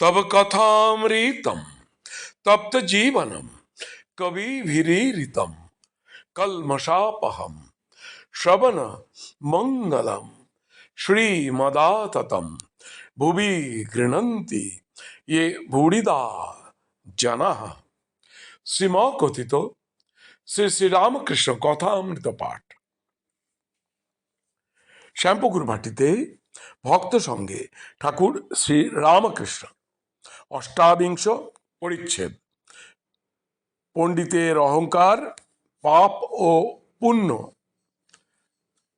तब कथामृतम तप्त जीवनम कविभिरीरितम कल्मषापहम श्रवण मंगलम श्रीमदाततम भुवि गृणन्ति ये भूरिदा जनाः শ্রীমা কথিত শ্রী শ্রীরামকৃষ্ণ কথামৃত পাঠ শ্যামপুকুর ভাটিতে ভক্ত সঙ্গে ঠাকুর শ্রী রামকৃষ্ণ অষ্টাবিংশ পরিচ্ছেদ। পণ্ডিতের অহংকার, পাপ ও পুণ্য।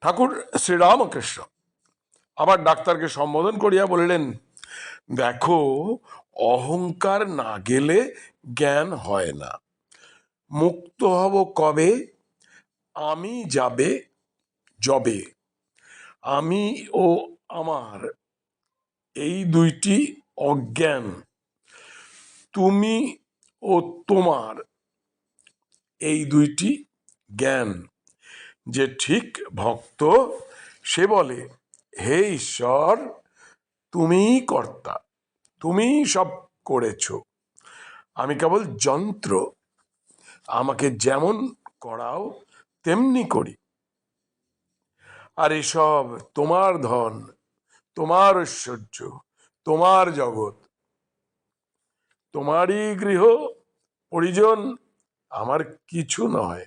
ঠাকুর শ্রীরামকৃষ্ণ, আবার ডাক্তারকে সম্বোধন করিয়া বলিলেন, দেখো, অহংকার না গেলে জ্ঞান হয় না। মুক্ত হব কবে? আমি যাবে যবে। আমি ও আমার এই দুইটি অজ্ঞান তুমি ও তোমার, এই দুইটি জ্ঞান যে ঠিক ভক্ত, সে বলে, হে ঈশ্বর, তুমিই কর্তা, তুমিই সব করেছ। আমি কেবল যন্ত্র, আমাকে যেমন করাও, তেমনি করি। আর এসব তোমার ধন, তোমার ঐশ্বর্য, তোমার জগৎ তোমারই গৃহ, পরিজন আমার কিছু নয়।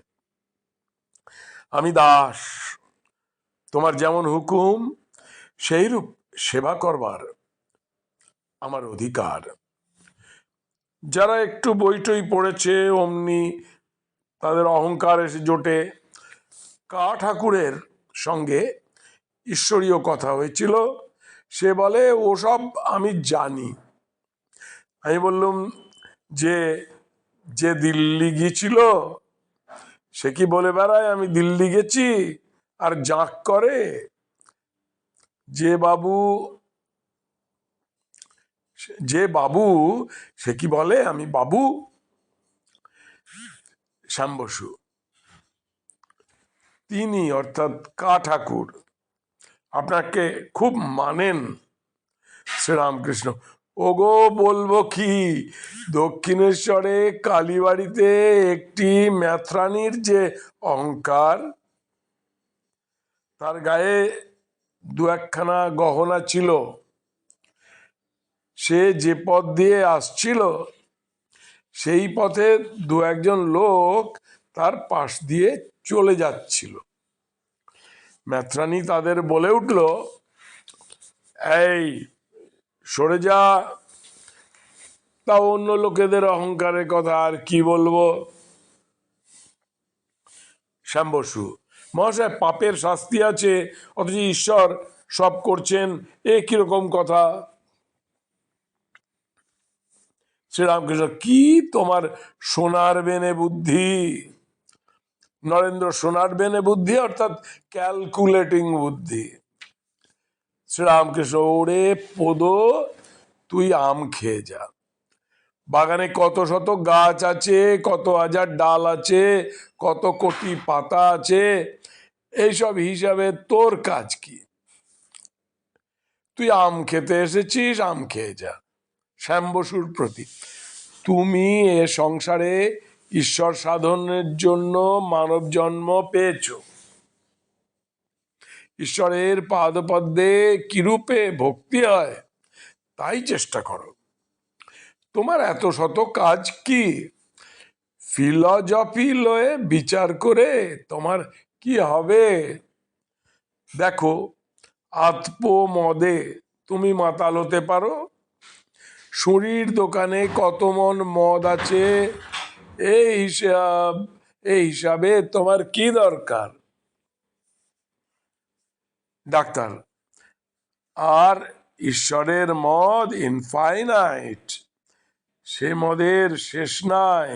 আমি দাস, তোমার যেমন হুকুম, সেইরূপ সেবা করবার আমার অধিকার। যারা একটু বইটই পড়েছে, অমনি তাদের অহংকার এসে জোটে। কা ঠাকুরের সঙ্গে ঈশ্বরীয় কথা হয়েছিল, সে বলে, ওসব আমি জানি। আমি বললুম, যে যে দিল্লি গিয়েছিল, সে কি বলে বেড়ায়, আমি দিল্লি গেছি, আর জাঁক করে। যে বাবু যে বাবু, সে কি বলে, আমি বাবু, শ্যাম বসু। তিনি অর্থাৎ কা ঠাকুর, আপনাকে খুব মানেন শ্রীরামকৃষ্ণ। ওগো, বলব কি? দক্ষিণেশ্বরে কালীবাড়িতে একটি ম্যাথরানির যে অহংকার, তার গায়ে দু একখানা গহনা ছিল। সে যে পথ দিয়ে আসছিল, সেই পথে দু একজন লোক তার পাশ দিয়ে চলে যাচ্ছিল। ম্যাথরানি তাদের বলে উঠল, এই সরে যা। তা অন্য লোকেদের অহংকারের কথা আর কি বলব? শ্যাম বসু, মহাশয়, পাপের শাস্তি আছে, অথচ ঈশ্বর সব করছেন, এ কীরকম কথা? শ্রীরামকৃষ্ণ, কি তোমার সোনার বেনে বুদ্ধি? নরেন্দ্র, সোনার বেনে বুদ্ধি, অর্থাৎ ক্যালকুলেটিং বুদ্ধি। শ্রীরামকৃষ্ণ, ওরে পদ, তুই আম খেয়ে যা। বাগানে কত শত গাছ আছে, কত হাজার ডাল আছে, কত কোটি পাতা আছে, এইসব হিসাবে তোর কাজ কি? তুই আম খেতে এসেছিস, আম খেয়ে যা। শ্যাম বসুর প্রতি তুমি এ সংসারে ঈশ্বর সাধনের জন্য মানব জন্ম পেয়েছ। ঈশ্বরের পাদপদ্মে কিরূপে ভক্তি হয়, তাই চেষ্টা করো। তোমার এত শত কাজ কি? ফিলজফি লয়ে বিচার করে তোমার কি হবে? দেখো আত্ম মদে তুমি মাতাল হতে পারো। শরীর দোকানে কত মন মদ আছে? এই হিসাব, এই হিসাবে তোমার কি দরকার? ডাক্তার, আর ঈশ্বরের মদ ইনফাইনাইট সে মদের শেষ নাই।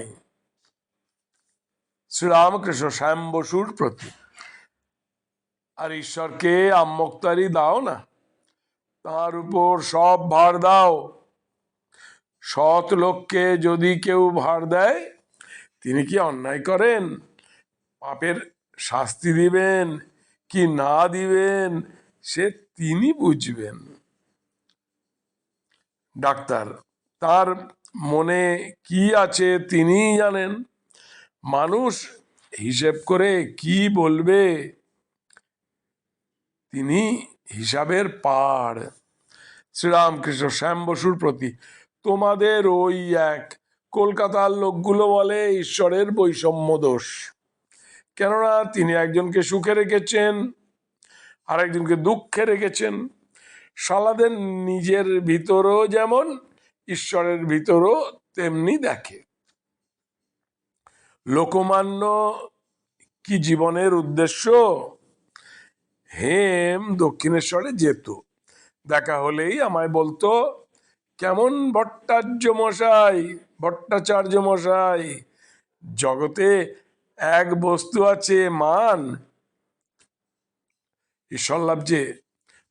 শ্রীরামকৃষ্ণ শ্যাম বসুর প্রতি। আর ঈশ্বরকে আম্মক্তারি দাও না, তার উপর সব ভার দাও। সৎ লোককে যদি কেউ ভার দেয়, তিনি কি অন্যায় করেন? পাপের শাস্তি দিবেন। কি না দিবেন, সে তিনি বুঝবেন। ডাক্তার, তার মনে কি আছে তিনিই জানেন। মানুষ হিসেব করে কি বলবে, তিনি হিসাবের পাড়। শ্রীরামকৃষ্ণ শ্যাম বসুর প্রতি, তোমাদের ওই এক কলকাতার লোকগুলো বলে ঈশ্বরের বৈষম্য দোষ। কেননা তিনি একজনকে সুখে রেখেছেন আর একজনকে দুঃখে রেখেছেন। সালাদের নিজের ভিতরও যেমন, ঈশ্বরের ভিতরও তেমনি দেখে। লোকমান্য কি জীবনের উদ্দেশ্য? হেম দক্ষিণেশ্বরে যেত। দেখা হলেই আমায় বলতো, কেমন ভট্টাচার্য মশাই ভট্টাচার্য মশাই, জগতে এক বস্তু আছে মান। ঈশ্বর লাভ যে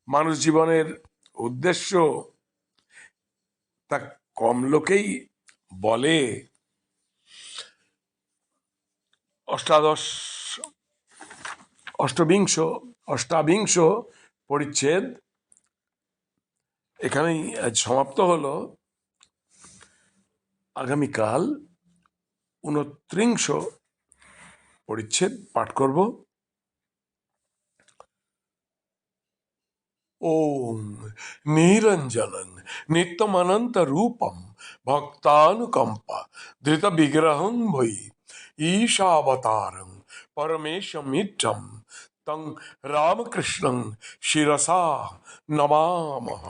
মানুষ জীবনের উদ্দেশ্য, তা কম লোকেই বলে। অষ্টাদশ, অষ্টবিংশ, অষ্টাবিংশ পরিচ্ছেদ। এখানেই আজ সমাপ্ত হলো। আগামীকাল উনত্রিংশ পরিচ্ছেদ পাঠ করব। ওম নিরঞ্জনং নিত্যমনন্ত রূপম ভক্তানুকম্পা ধৃত বিগ্রহং বৈ ঈশাবতারং পরমেশমিত্রম তং রামকৃষ্ণং শিরসা নমামহ